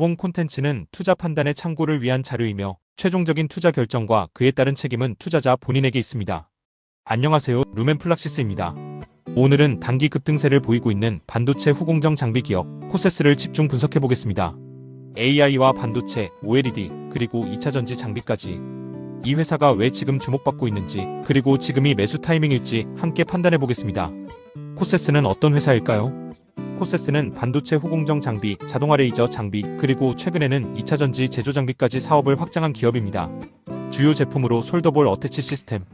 본 콘텐츠는 투자 판단의 참고를 위한 자료이며 최종적인 투자 결정과 그에 따른 책임은 투자자 본인에게 있습니다. 안녕하세요. 루멘플락시스입니다. 오늘은 단기 급등세를 보이고 있는 반도체 후공정 장비 기업 코세스를 집중 분석해 보겠습니다. AI와 반도체, OLED, 그리고 2차 전지 장비까지 이 회사가 왜 지금 주목받고 있는지 그리고 지금이 매수 타이밍일지 함께 판단해 보겠습니다. 코세스는 어떤 회사일까요? 코세스는 반도체 후공정 장비, 자동화 레이저 장비, 그리고 최근에는 2차 전지 제조 장비까지 사업을 확장한 기업입니다. 주요 제품으로 솔더볼 어태치 시스템,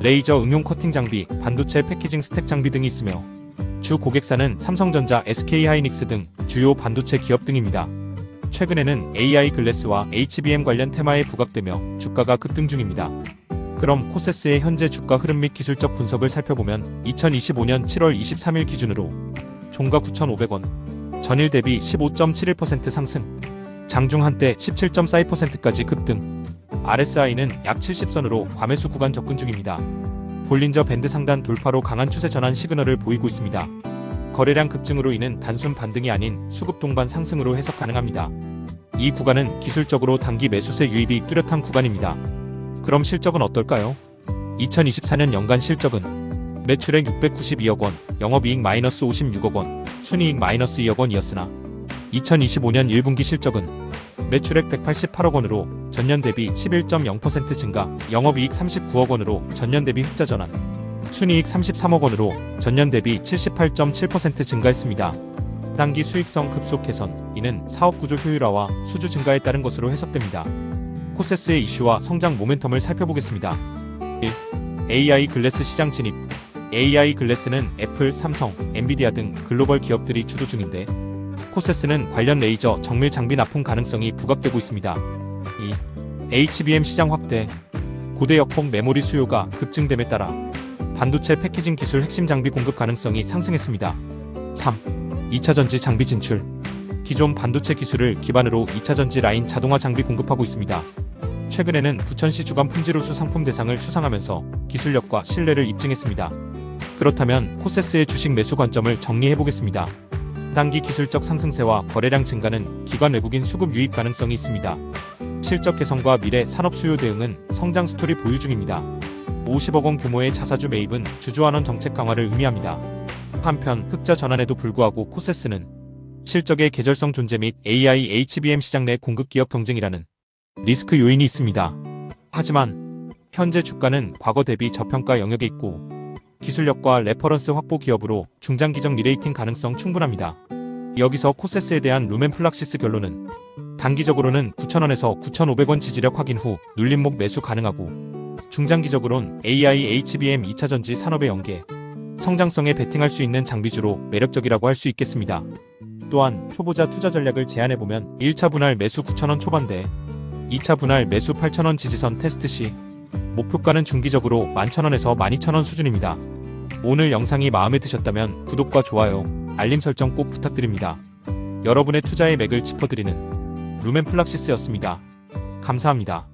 레이저 응용 커팅 장비, 반도체 패키징 스택 장비 등이 있으며 주 고객사는 삼성전자, SK하이닉스 등 주요 반도체 기업 등입니다. 최근에는 AI 글래스와 HBM 관련 테마에 부각되며 주가가 급등 중입니다. 그럼 코세스의 현재 주가 흐름 및 기술적 분석을 살펴보면 2025년 7월 23일 기준으로 종가 9,500원, 전일 대비 15.71% 상승, 장중 한때 17.42%까지 급등, RSI는 약 70선으로 과매수 구간 접근 중입니다. 볼린저 밴드 상단 돌파로 강한 추세 전환 시그널을 보이고 있습니다. 거래량 급증으로 인한 단순 반등이 아닌 수급 동반 상승으로 해석 가능합니다. 이 구간은 기술적으로 단기 매수세 유입이 뚜렷한 구간입니다. 그럼 실적은 어떨까요? 2024년 연간 실적은 매출액 692억 원, 영업이익 마이너스 56억 원, 순이익 마이너스 2억 원이었으나 2025년 1분기 실적은 매출액 188억 원으로 전년 대비 11.0% 증가, 영업이익 39억 원으로 전년 대비 흑자 전환, 순이익 33억 원으로 전년 대비 78.7% 증가했습니다. 단기 수익성 급속 개선, 이는 사업 구조 효율화와 수주 증가에 따른 것으로 해석됩니다. 코세스의 이슈와 성장 모멘텀을 살펴보겠습니다. 1. AI 글래스 시장 진입 AI 글래스는 애플, 삼성, 엔비디아 등 글로벌 기업들이 주도 중인데 코세스는 관련 레이저 정밀 장비 납품 가능성이 부각되고 있습니다. 2. HBM 시장 확대 고대 역폭 메모리 수요가 급증됨에 따라 반도체 패키징 기술 핵심 장비 공급 가능성이 상승했습니다. 3. 2차 전지 장비 진출 기존 반도체 기술을 기반으로 2차 전지 라인 자동화 장비 공급하고 있습니다. 최근에는 부천시 주간 품질호수 상품 대상을 수상하면서 기술력과 신뢰를 입증했습니다. 그렇다면 코세스의 주식 매수 관점을 정리해 보겠습니다. 단기 기술적 상승세와 거래량 증가는 기관 외국인 수급 유입 가능성이 있습니다. 실적 개선과 미래 산업 수요 대응은 성장 스토리 보유 중입니다. 50억 원 규모의 자사주 매입은 주주환원 정책 강화를 의미합니다. 한편 흑자 전환에도 불구하고 코세스는 실적의 계절성 존재 및 AI HBM 시장 내 공급 기업 경쟁이라는 리스크 요인이 있습니다. 하지만 현재 주가는 과거 대비 저평가 영역에 있고 기술력과 레퍼런스 확보 기업으로 중장기적 리레이팅 가능성 충분합니다. 여기서 코세스에 대한 루멘플락시스 결론은 단기적으로는 9,000원에서 9,500원 지지력 확인 후 눌림목 매수 가능하고 중장기적으론 AI, HBM 2차 전지 산업의 연계, 성장성에 베팅할 수 있는 장비주로 매력적이라고 할 수 있겠습니다. 또한 초보자 투자 전략을 제안해보면 1차 분할 매수 9,000원 초반대, 2차 분할 매수 8,000원 지지선 테스트 시 목표가는 중기적으로 11,000원에서 12,000원 수준입니다. 오늘 영상이 마음에 드셨다면 구독과 좋아요, 알림 설정 꼭 부탁드립니다. 여러분의 투자의 맥을 짚어드리는 루멘플락시스였습니다. 감사합니다.